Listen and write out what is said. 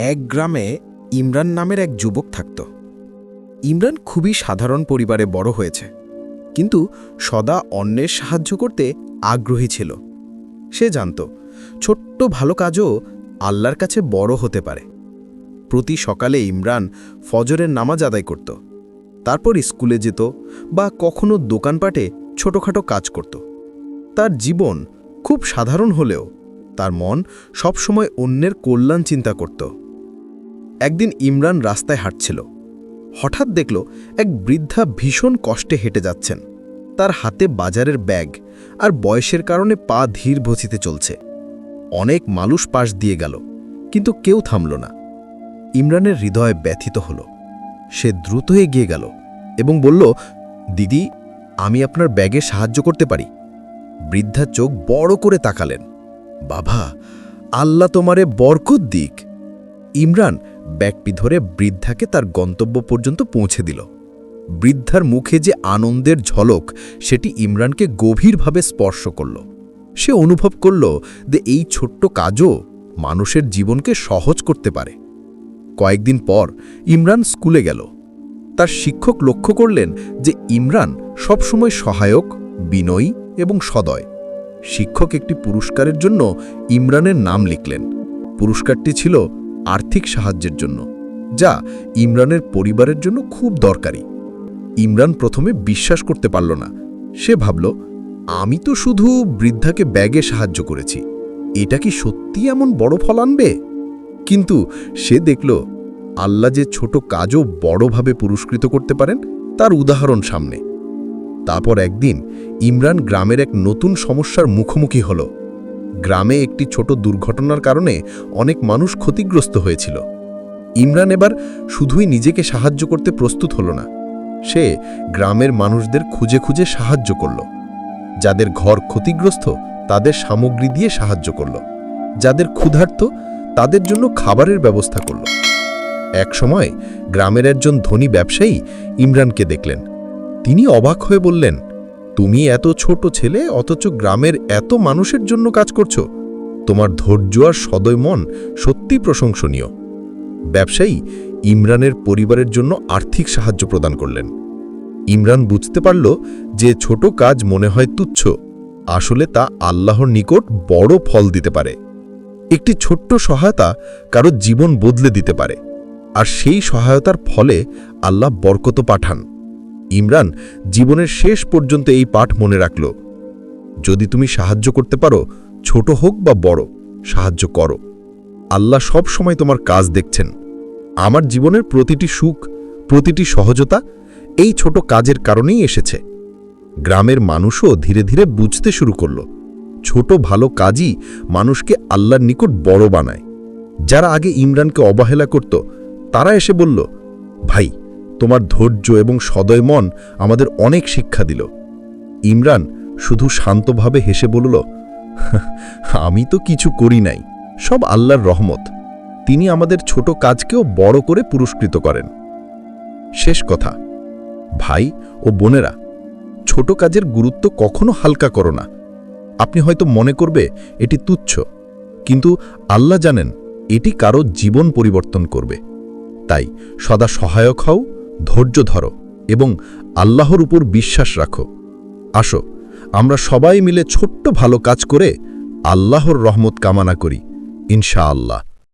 এক গ্রামে ইমরান নামের এক যুবক থাকত। ইমরান খুবই সাধারণ পরিবারে বড় হয়েছে, কিন্তু সদা অন্যের সাহায্য করতে আগ্রহী ছিল। সে জানত, ছোট্ট ভালো কাজও আল্লাহর কাছে বড় হতে পারে। প্রতি সকালে ইমরান ফজরের নামাজ আদায় করত, তারপর স্কুলে যেত বা কখনো দোকানপাটে ছোটখাটো কাজ করত। তার জীবন খুব সাধারণ হলেও তার মন সবসময় অন্যের কল্যাণ চিন্তা করত। একদিন ইমরান রাস্তায় হাঁটছিল। হঠাৎ দেখল এক বৃদ্ধা ভীষণ কষ্টে হেঁটে যাচ্ছেন। তার হাতে বাজারের ব্যাগ আর বয়সের কারণে পা ধীর ভচিতে চলছে। অনেক মানুষ পাশ দিয়ে গেল, কিন্তু কেউ থামল না। ইমরানের হৃদয় ব্যথিত হল। সে দ্রুত এগিয়ে গেল এবং বলল, দিদি, আমি আপনার ব্যাগে সাহায্য করতে পারি। বৃদ্ধা চোখ বড় করে তাকালেন। বাবা, আল্লাহ তোমারে বরকত দিক। ইমরান ব্যাগটি ধরে বৃদ্ধাকে তার গন্তব্য পর্যন্ত পৌঁছে দিল। বৃদ্ধার মুখে যে আনন্দের ঝলক, সেটি ইমরানকে গভীরভাবে স্পর্শ করল। সে অনুভব করল যে এই ছোট্ট কাজও মানুষের জীবনকে সহজ করতে পারে। কয়েকদিন পর ইমরান স্কুলে গেল। তার শিক্ষক লক্ষ্য করলেন যে ইমরান সবসময় সহায়ক, বিনয়ী এবং সদয়। শিক্ষক একটি পুরস্কারের জন্য ইমরানের নাম লিখলেন। পুরস্কারটি ছিল আর্থিক সাহায্যের জন্য, যা ইমরানের পরিবারের জন্য খুব দরকারি। ইমরান প্রথমে বিশ্বাস করতে পারল না। সে ভাবল, আমি তো শুধু বৃদ্ধাকে ব্যাগে সাহায্য করেছি। এটা কি সত্যি এমন বড় ফল আনবে? কিন্তু সে দেখল, আল্লাহ যে ছোট কাজও বড়ভাবে পুরস্কৃত করতে পারেন, তার উদাহরণ সামনে। তারপর একদিন ইমরান গ্রামের এক নতুন সমস্যার মুখোমুখি হল। গ্রামে একটি ছোট দুর্ঘটনার কারণে অনেক মানুষ ক্ষতিগ্রস্ত হয়েছিল। ইমরান এবার শুধুই নিজেকে সাহায্য করতে প্রস্তুত হল না। সে গ্রামের মানুষদের খুঁজে খুঁজে সাহায্য করল। যাদের ঘর ক্ষতিগ্রস্ত, তাদের সামগ্রী দিয়ে সাহায্য করল। যাদের ক্ষুধার্ত, তাদের জন্য খাবারের ব্যবস্থা করল। একসময় গ্রামের একজন ধনী ব্যবসায়ী ইমরানকে দেখলেন। তিনি অবাক হয়ে বললেন তুমি এত ছোট ছেলে, অথচ গ্রামের এত মানুষের জন্য কাজ করছ। তোমার ধৈর্য আর সদয় মন সত্যি প্রশংসনীয়। ব্যবসায়ী ইমরানের পরিবারের জন্য আর্থিক সাহায্য প্রদান করলেন। ইমরান বুঝতে পারল যে ছোট কাজ মনে হয় তুচ্ছ। আসলে তা আল্লাহর নিকট বড় ফল দিতে পারে। একটি ছোট্ট সহায়তা কারও জীবন বদলে দিতে পারে। আর সেই সহায়তার ফলে আল্লাহ বরকত পাঠান। ইমরান জীবনের শেষ পর্যন্ত এই পাঠ মনে রাখল। যদি তুমি সাহায্য করতে পারো, ছোট হোক বা বড়, সাহায্য করো। আল্লাহ সব সময় তোমার কাজ দেখছেন। আমার জীবনের প্রতিটি সুখ, প্রতিটি সহজতা এই ছোট কাজের কারণেই এসেছে। গ্রামের মানুষও ধীরে ধীরে বুঝতে শুরু করল। ছোট ভালো কাজই মানুষকে আল্লাহর নিকট বড় বানায়। যারা আগে ইমরানকে অবহেলা করত, তারা এসে বলল, ভাই তোমার ধৈর্য এবং সদয় মন আমাদের অনেক শিক্ষা দিল। ইমরান শুধু শান্তভাবে হেসে বলল, আমি তো কিছু করি নাই, সব আল্লাহর রহমত। তিনি আমাদের ছোট কাজকেও বড় করে পুরস্কৃত করেন। শেষ কথা। ভাই ও বোনেরা, ছোট কাজের গুরুত্ব কখনো হালকা করো না। আপনি হয়তো মনে করবে, এটি তুচ্ছ। কিন্তু আল্লাহ জানেন, এটি কারও জীবন পরিবর্তন করবে। তাই সদা সহায়ক হও ধৈর্য ধরো এবং আল্লাহর উপর বিশ্বাস রাখো। আসো, আমরা সবাই মিলে ছোট্ট ভালো কাজ করে আল্লাহর রহমত কামনা করি। ইনশাআল্লাহ।